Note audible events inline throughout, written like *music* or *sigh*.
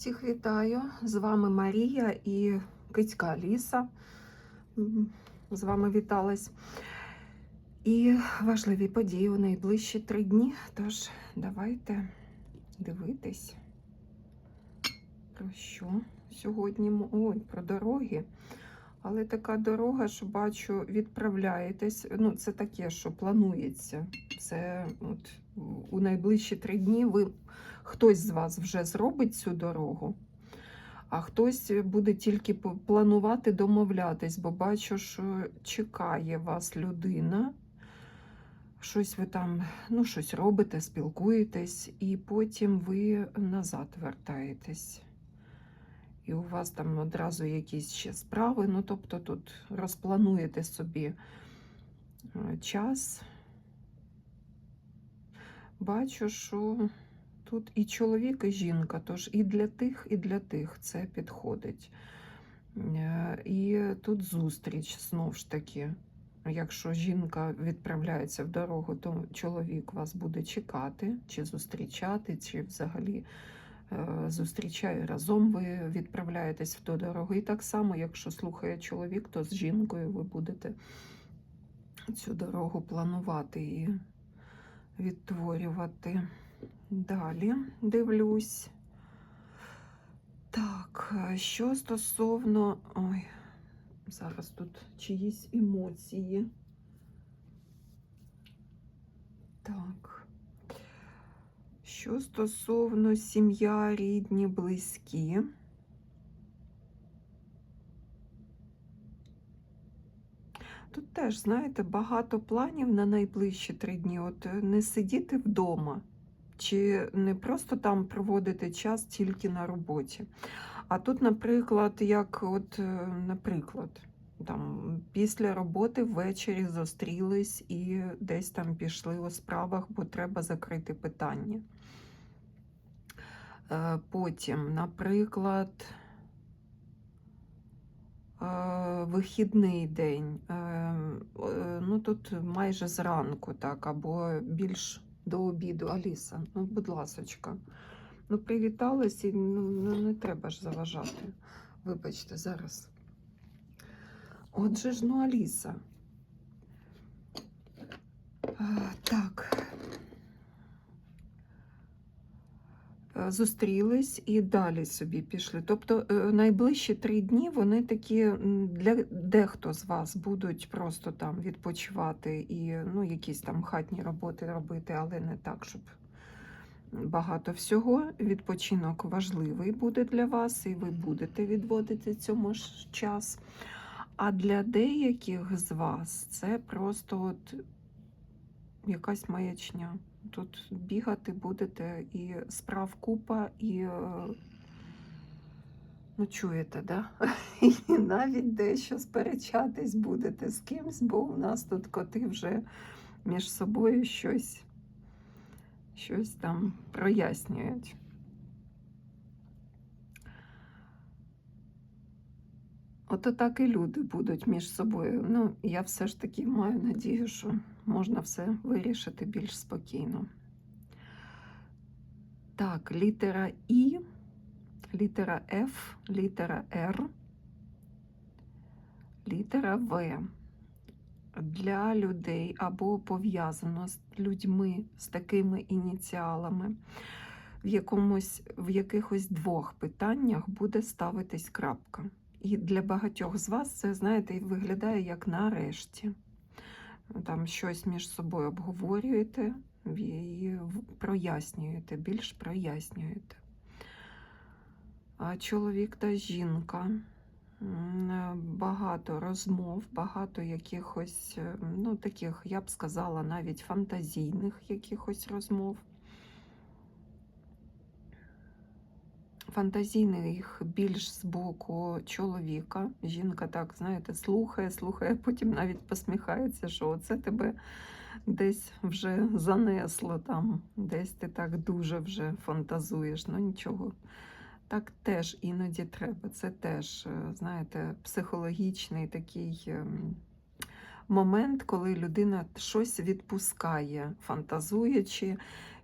Всіх вітаю! З вами Марія і Кицька Аліса. З вами віталась. І важливі події у найближчі три дні. Тож давайте дивитись, про що сьогодні. Ой, про дороги. Але така дорога, що бачу, відправляєтесь. Ну, це таке, що планується. Це от у найближчі три дні ви хтось з вас вже зробить цю дорогу, а хтось буде тільки планувати домовлятись, бо бачу, що чекає вас людина. Щось ви там, ну, щось робите, спілкуєтесь, і потім ви назад вертаєтесь. І у вас там одразу якісь ще справи. Ну, тобто тут розплануєте собі е, час. Бачу, що тут і чоловік, і жінка, тож і для тих, і для тих це підходить. Е, І тут зустріч знову ж таки. Якщо жінка відправляється в дорогу, то чоловік вас буде чекати, чи зустрічати, чи взагалі е, зустрічає разом, ви відправляєтесь в ту дорогу. І так само, якщо слухає чоловік, то з жінкою ви будете цю дорогу планувати і відтворювати. Далі дивлюсь. Так, е, що стосовно. Ой, зараз тут чиїсь емоції. Так. Що стосовно сім'я, рідні, близькі. Тут теж, знаєте, багато планів на найближчі три дні. От е, не сидіти вдома, чи не просто там проводити час тільки на роботі. А тут, наприклад, як от, е, наприклад, там після роботи ввечері зустрілись і десь там пішли у справах, бо треба закрити питання. Е, Потім, наприклад, е, вихідний день. Ну, тут майже зранку, так, або більш до обіду. Аліса, ну, будь ласочка. Ну, привіталась і ну, ну, не треба ж заважати. Вибачте, зараз. Отже ж, ну, Аліса. А, так. Зустрілись і далі собі пішли. Тобто е, найближчі три дні вони такі для дехто з вас будуть просто там відпочивати і ну, якісь там хатні роботи робити, але не так, щоб багато всього. Відпочинок важливий буде для вас, і ви будете відводити цьому ж час. А для деяких з вас це просто от якась маячня. Тут бігати будете і справ купа, і е, ну, чуєте, да? *laughs* І навіть дещо сперечатись будете з кимсь, бо у нас тут коти вже між собою щось, щось там прояснюють. Ото так і люди будуть між собою. Ну, я все ж таки маю надію, що можна все вирішити більш спокійно. Так, літера І, літера Ф, літера Р, літера В. Для людей або пов'язано з людьми з такими ініціалами. В, якомусь, в якихось двох питаннях буде ставитись крапка. І для багатьох з вас це, знаєте, виглядає як нарешті. Там щось між собою обговорюєте і прояснюєте, більш прояснюєте. Чоловік та жінка. Багато розмов, багато якихось, ну, таких, я б сказала, навіть фантазійних якихось розмов. Фантазійних більш з боку чоловіка. Жінка так, знаєте, слухає, слухає, *laughs* потім навіть посміхається, що це тебе десь вже занесло там, десь ти так дуже вже фантазуєш. Ну нічого. Так теж іноді треба. Це теж, знаєте, психологічний такий ем, момент, коли людина щось відпускає, фантазуючи,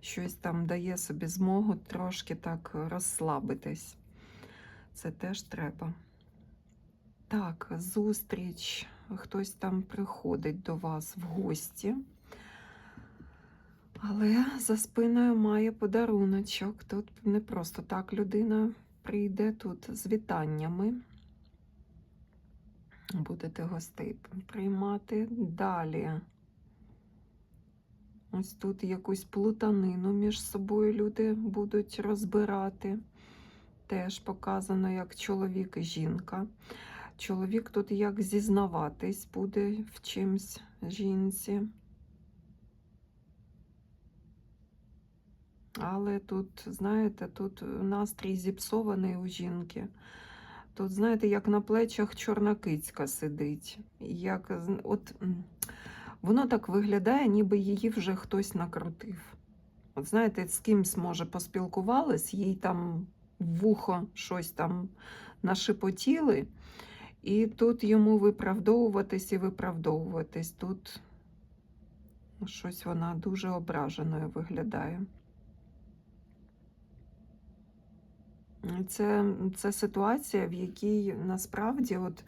щось там дає собі змогу трошки так розслабитись. Це теж треба. Так, зустріч. Хтось там приходить до вас в гості. Але за спиною має подаруночок. Тут не просто так людина прийде тут з вітаннями. Будете гостей приймати далі. Ось тут якусь плутанину між собою люди будуть розбирати. Теж показано як чоловік і жінка. Чоловік тут як зізнаватись буде в чимсь жінці. Але тут, знаєте, тут настрій зіпсований у жінки. Тут, знаєте, як на плечах чорна кицька сидить. Як, от, воно так виглядає, ніби її вже хтось накрутив. От знаєте, з кимсь, може, поспілкувалась, їй там вухо щось там нашепотіли, і тут йому виправдовуватись і виправдовуватись. Тут щось вона дуже ображеною виглядає. Це, це ситуація, в якій насправді, от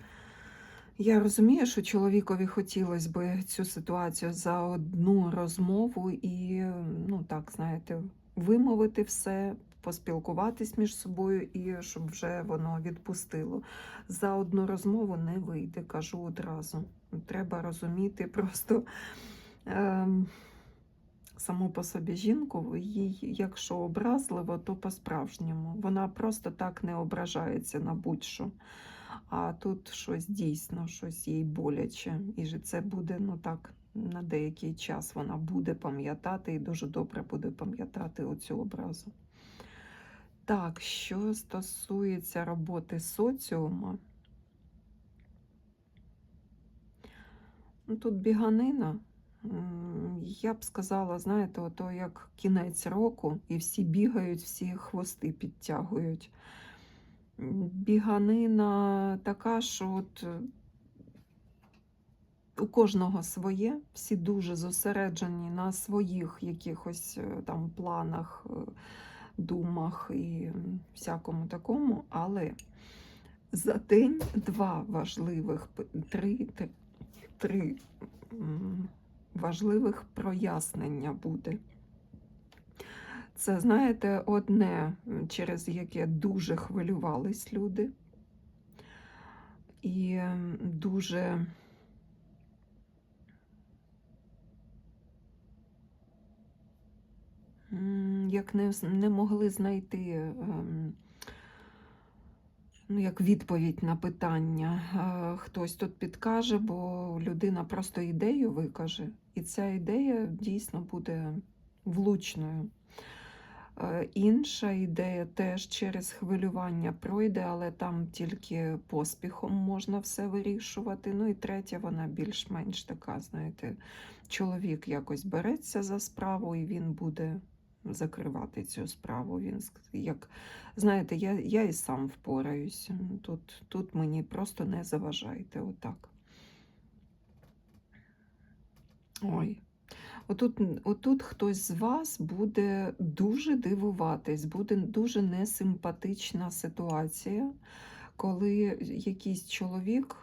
я розумію, що чоловікові хотілося б цю ситуацію за одну розмову і, ну так, знаєте, вимовити все, поспілкуватись між собою і щоб вже воно відпустило. За одну розмову не вийде, кажу одразу. Треба розуміти просто. Ем, саму по собі жінку, їй, якщо образливо, то по-справжньому. Вона просто так не ображається на будь-що. А тут щось дійсно, щось їй боляче. І ж це буде, ну так, на деякий час вона буде пам'ятати і дуже добре буде пам'ятати оцю образу. Так, що стосується роботи соціума, ну, тут біганина. Я б сказала, знаєте, ото як кінець року, і всі бігають, всі хвости підтягують. Біганина така, що от е, у кожного своє, всі дуже зосереджені на своїх якихось е, там планах, е, думах і всякому такому, але за день два важливих, три, три важливих прояснення буде. Це, знаєте, одне, через яке дуже хвилювались люди. І дуже як не, не могли знайти ем, ну, як відповідь на питання. Е, Хтось тут підкаже, бо людина просто ідею викаже, і ця ідея дійсно буде влучною. Е, Інша ідея теж через хвилювання пройде, але там тільки поспіхом можна все вирішувати. Ну і третя, вона більш-менш така, знаєте, чоловік якось береться за справу, і він буде закривати цю справу. Він як знаєте, я, я і сам впораюсь. Тут, тут мені просто не заважайте. Отак. Ой. Отут, отут хтось з вас буде дуже дивуватись, буде дуже несимпатична ситуація, коли якийсь чоловік,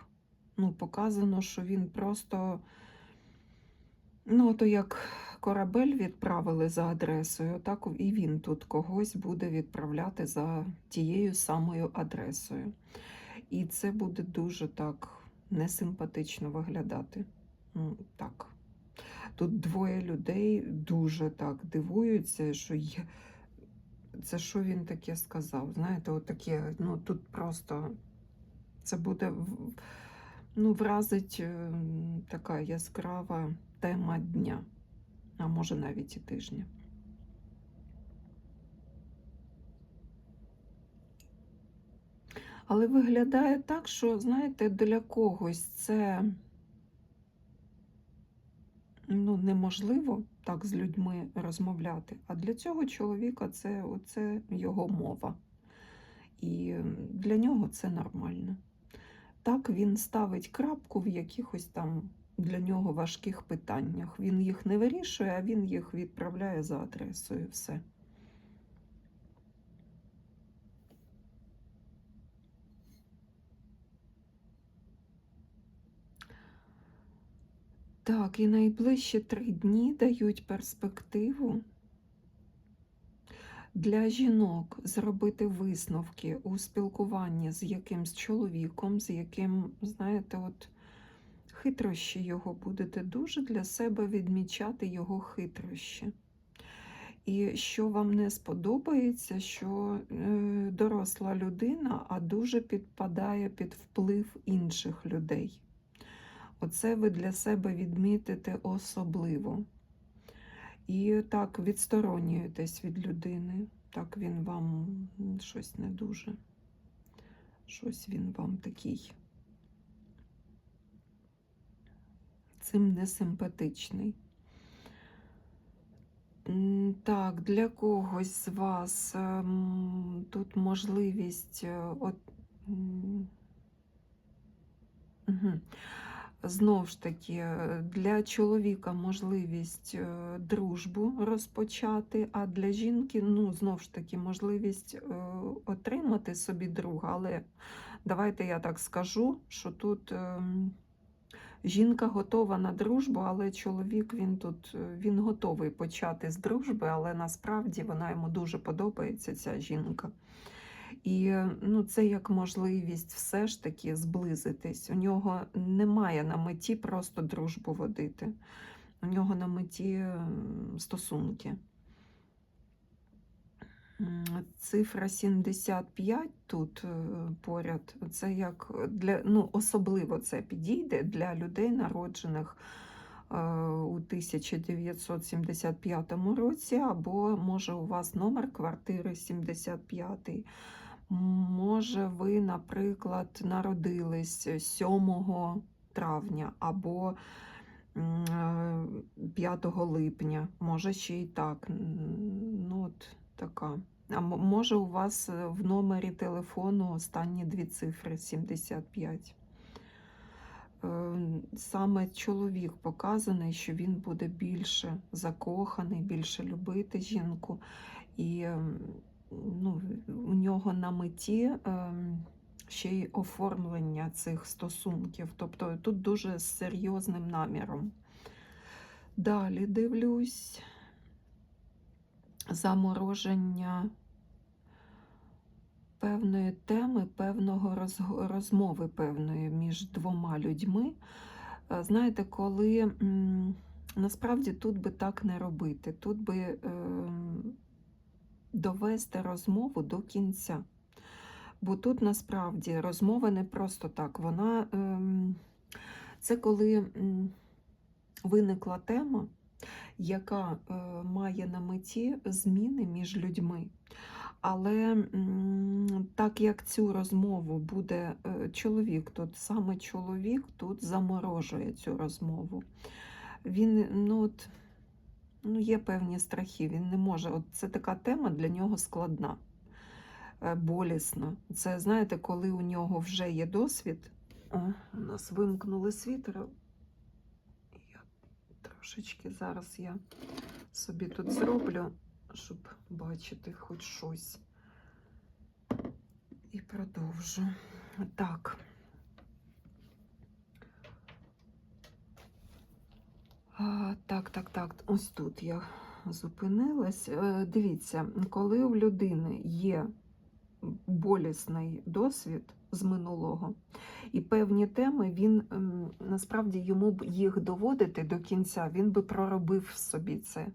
ну, показано, що він просто, ну, то як корабель відправили за адресою, так і він тут когось буде відправляти за тією самою адресою. І це буде дуже так несимпатично виглядати. Ну, так. Тут двоє людей дуже так дивуються, що є. Це що він таке сказав? Знаєте, от таке, ну тут просто це буде ну, вразить е, така яскрава тема дня, а може навіть і тижня. Але виглядає так, що, знаєте, для когось це ну, неможливо так з людьми розмовляти. А для цього чоловіка це, оце його мова. І для нього це нормально. Так він ставить крапку в якихось там для нього важких питаннях. Він їх не вирішує, а він їх відправляє за адресою. Все. Так, і найближчі три дні дають перспективу для жінок зробити висновки у спілкуванні з якимсь чоловіком, з яким, знаєте, от хитрощі його будете дуже для себе відмічати його хитрощі. І що вам не сподобається, що е, доросла людина, а дуже підпадає під вплив інших людей. Оце ви для себе відмітите особливо. І так відсторонюєтесь від людини. Так він вам щось не дуже. Щось він вам такий. Цим не симпатичний. Так, для когось з вас ем, тут можливість е, от, мгм. Знову ж таки, е, для чоловіка можливість е, дружбу розпочати, а для жінки, ну, знову ж таки, можливість е, отримати собі друга. Але давайте я так скажу, що тут ем, жінка готова на дружбу, але чоловік він тут він готовий почати з дружби, але насправді вона йому дуже подобається, ця жінка. І ну, це як можливість все ж таки зблизитись. У нього немає на меті просто дружбу водити. У нього на меті стосунки. Цифра 75 тут е, поряд. Це як для ну, особливо це підійде для людей, народжених е, у 1975 році, або може у вас номер квартири 75. Може, ви, наприклад, народились 7 травня або е, 5 липня, може ще й так. Ну, от така. А може, у вас е, в номері телефону останні дві цифри 75. Е, Саме чоловік показаний, що він буде більше закоханий, більше любити жінку. І ну, у нього на меті ем, ще й оформлення цих стосунків. Тобто тут дуже з серйозним наміром. Далі дивлюсь замороження певної теми, певного розмови певної між двома людьми. Е, Знаєте, коли насправді тут би так не робити, тут би ем, довести розмову до кінця. Бо тут насправді розмова не просто так. Вона ем, це коли виникла тема, яка е, має на меті зміни між людьми. Але так як цю розмову буде е, чоловік, тут саме чоловік тут заморожує цю розмову. Він, ну от, ну, є певні страхи, він не може. От це така тема для нього складна, е, болісна. Це, знаєте, коли у нього вже є досвід. О, у нас вимкнули світло. Я трошечки зараз я собі тут зроблю, щоб бачити хоч щось. І продовжу. Так. А, так, так, так. Ось тут я зупинилась. Е, Дивіться, коли у людини є болісний досвід з минулого і певні теми, він ем, насправді йому б їх доводити до кінця, він би проробив в собі це.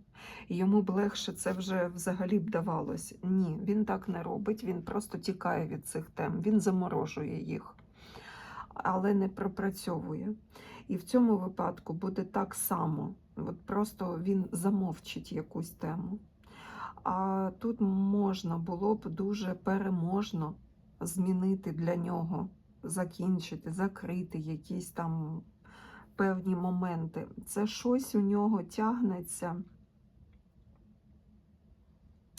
Йому б легше це вже взагалі б давалось. Ні, він так не робить, він просто тікає від цих тем, він заморожує їх, але не пропрацьовує. І в цьому випадку буде так само. От просто він замовчить якусь тему. А тут можна було б дуже переможно змінити для нього, закінчити, закрити якісь там певні моменти. Це щось у нього тягнеться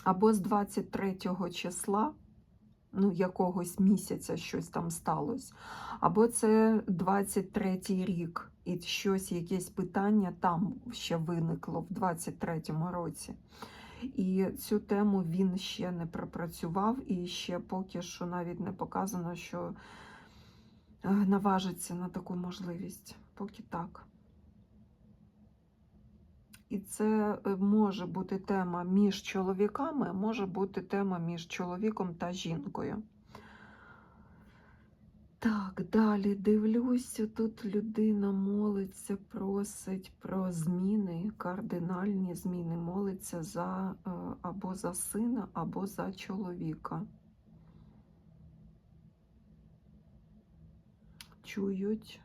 або з 23 числа, ну, якогось місяця щось там сталося, або це 23-й рік, і щось, якесь питання там ще виникло в 23-му році. І цю тему він ще не пропрацював, і ще поки що навіть не показано, що е, наважиться на таку можливість. Поки так. І це е, може бути тема між чоловіками, може бути тема між чоловіком та жінкою. Так, далі дивлюся, тут людина молиться, просить про зміни, кардинальні зміни, молиться за е, або за сина, або за чоловіка. Чують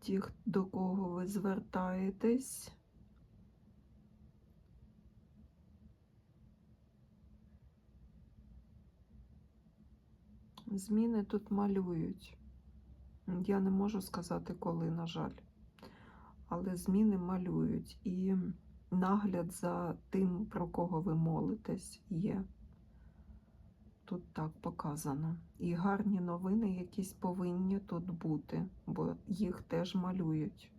ті, до кого ви звертаєтесь. Зміни тут малюють. Я не можу сказати, коли, на жаль. Але зміни малюють. І нагляд за тим, про кого ви молитесь, є. Тут так показано. І гарні новини якісь повинні тут бути, бо їх теж малюють.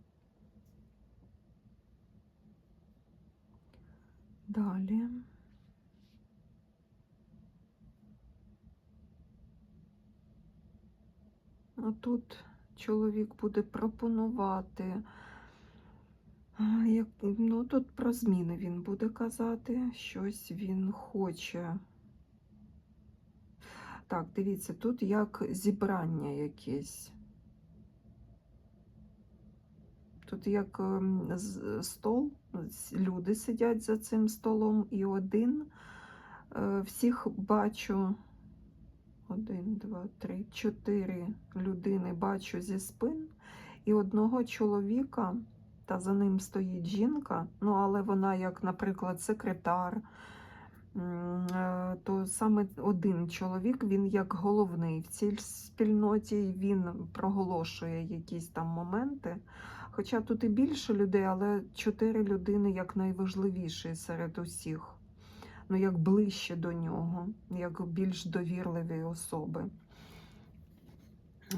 Далі. Тут чоловік буде пропонувати. Як, ну, тут про зміни він буде казати, щось він хоче. Так, дивіться, тут як зібрання якесь. Тут як ем, стол, люди сидять за цим столом, і один е, всіх бачу. Один, два, три, чотири людини бачу зі спин, і одного чоловіка, та за ним стоїть жінка, ну але вона, як, наприклад, секретар, е, то саме один чоловік, він як головний в цій спільноті, він проголошує якісь там моменти. Хоча тут і більше людей, але чотири людини як найважливіші серед усіх ну, як ближче до нього, як більш довірливі особи.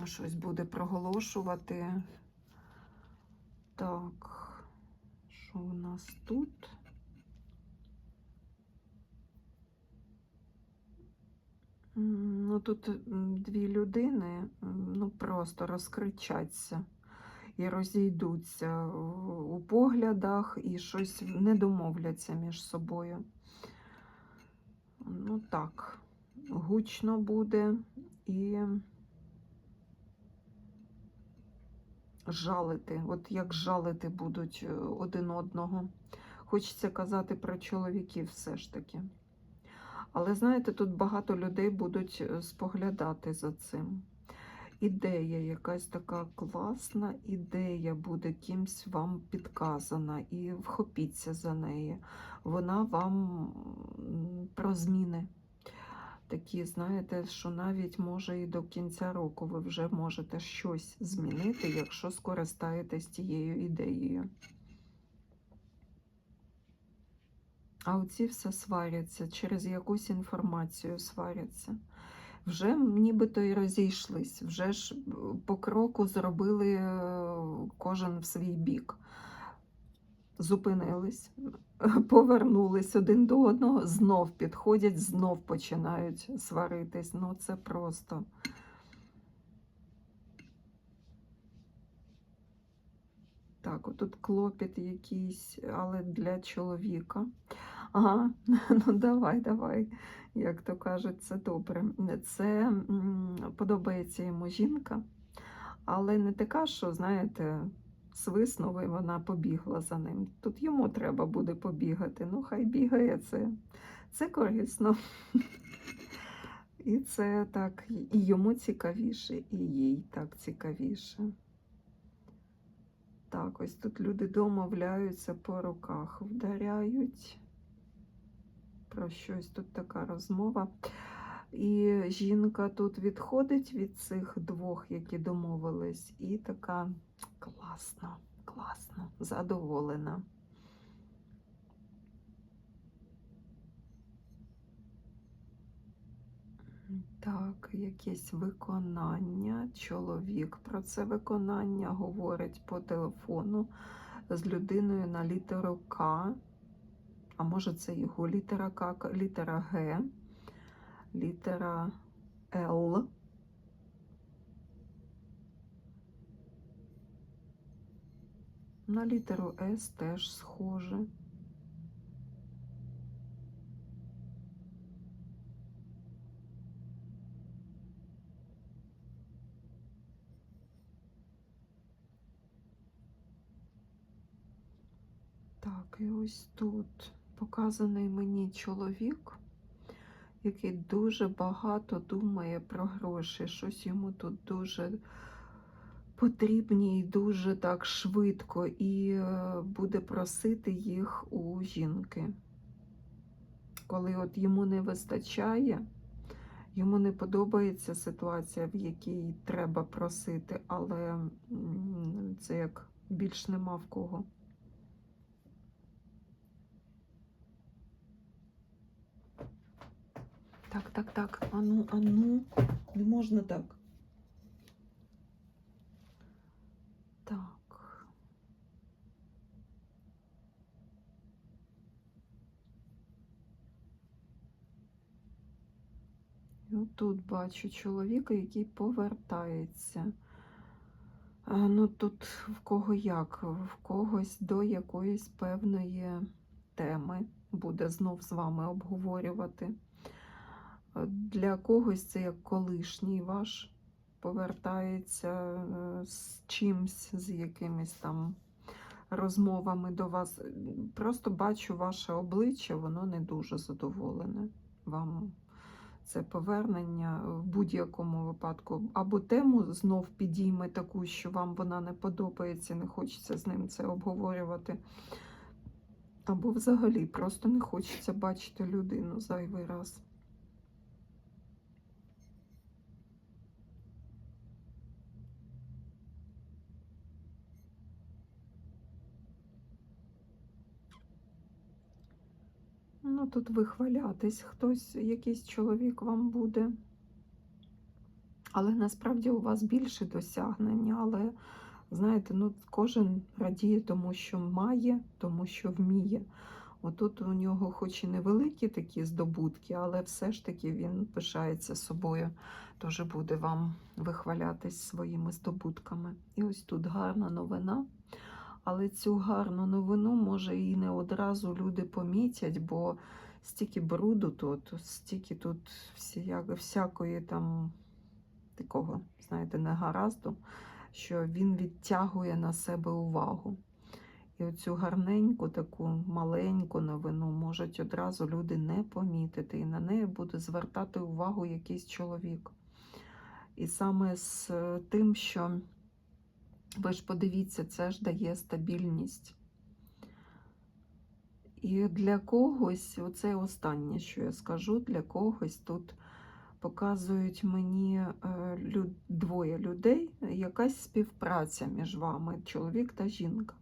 Щось буде проголошувати. Так, що у нас тут? Ну, тут дві людини ну, просто розкричаться і розійдуться у у поглядах, і щось не домовляться між собою. Ну так, гучно буде і жалити. От як жалити будуть е, один одного. Хочеться казати про чоловіків все ж таки. Але знаєте, тут багато людей будуть е, споглядати за цим. Ідея, якась така класна ідея буде кимсь вам підказана, і вхопіться за неї. Вона вам про зміни. Такі, знаєте, що навіть може і до кінця року ви вже можете щось змінити, якщо скористаєтесь тією ідеєю. А оці все сваряться, через якусь інформацію сваряться. Вже нібито і розійшлись, вже ж е, по кроку зробили е, кожен в свій бік. Зупинились, *laughs* повернулись один до одного, знов підходять, знов починають сваритись. Ну це просто. Так, отут клопіт якийсь, але для чоловіка. Ага, *laughs* ну давай, давай. Як то кажуть, це добре. Це подобається йому жінка, але не така, що, знаєте, свиснула і вона побігла за ним. Тут йому треба буде побігати. Ну, хай бігає це. Це корисно. І це так, і йому цікавіше, і їй так цікавіше. Так, ось тут люди домовляються по руках, вдаряють. Про щось тут така розмова. І жінка тут відходить від цих двох, які домовились, і така класно, класно, задоволена. Так, якесь виконання. Чоловік про це виконання говорить по телефону з людиною на літеру К. А може це його літера К, літера Г, літера Л. На літеру С теж схоже. Так, і ось тут показаний мені чоловік, який дуже багато думає про гроші. Щось йому тут дуже потрібні і дуже так швидко, і е, буде просити їх у жінки. Коли от йому не вистачає, йому не подобається ситуація, в якій треба просити, але це як більш нема в кого. Так, так, так. Ану, ану, не можна так. Так. І отут бачу чоловіка, який повертається. Ну тут в кого як, в когось до якоїсь певної теми буде знов з вами обговорювати. Для когось це як колишній ваш повертається е, з чимсь, з якимись там розмовами до вас. Просто бачу ваше обличчя, воно не дуже задоволене вам. Це повернення в будь-якому випадку. Або тему знов підійме таку, що вам вона не подобається, не хочеться з ним це обговорювати. Або взагалі просто не хочеться бачити людину зайвий раз. Ну, тут вихвалятись хтось, якийсь чоловік вам буде. Але насправді у вас більше досягнення. Але, знаєте, ну, кожен радіє тому, що має, тому що вміє. Отут у нього хоч і невеликі такі здобутки, але все ж таки він пишається собою. Тож буде вам вихвалятись своїми здобутками. І ось тут гарна новина. Але цю гарну новину, може, і не одразу люди помітять, бо стільки бруду тут, стільки тут всіяк, всякої там такого, знаєте, негаразду, що він відтягує на себе увагу. І оцю гарненьку, таку маленьку новину можуть одразу люди не помітити, і на неї буде звертати увагу якийсь чоловік. І саме з е, тим, що ви ж подивіться, це ж дає стабільність. І для когось, оце останнє, що я скажу, для когось тут показують мені е, двоє людей, якась співпраця між вами, чоловік та жінка.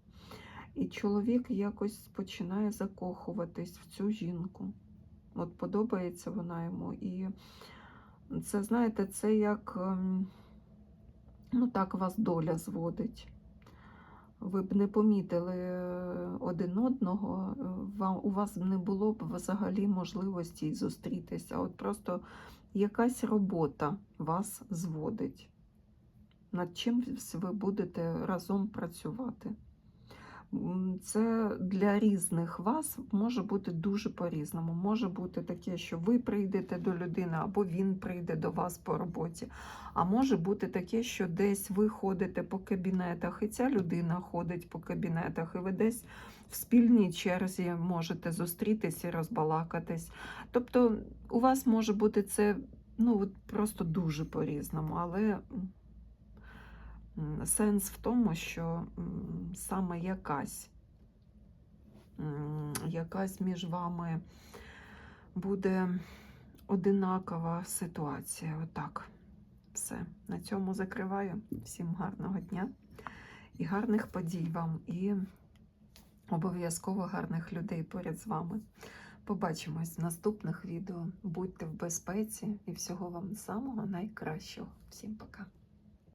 І чоловік якось починає закохуватись в цю жінку. От подобається вона йому. І це, знаєте, це як. Ну, так вас доля зводить. Ви б не помітили е, один одного, е, у вас б не було б взагалі можливості зустрітися. От просто якась робота вас зводить. Над чим ви будете разом працювати. Це для різних вас може бути дуже по-різному. Може бути таке, що ви прийдете до людини, або він прийде до вас по роботі. А може бути таке, що десь ви ходите по кабінетах, і ця людина ходить по кабінетах, і ви десь в спільній черзі можете зустрітись і розбалакатись. Тобто у вас може бути це ну, просто дуже по-різному, але сенс в тому, що саме якась, якась між вами буде одинакова ситуація. Отак. Все. На цьому закриваю. Всім гарного дня і гарних подій вам, і обов'язково гарних людей поряд з вами. Побачимось в наступних відео. Будьте в безпеці і всього вам самого найкращого. Всім пока!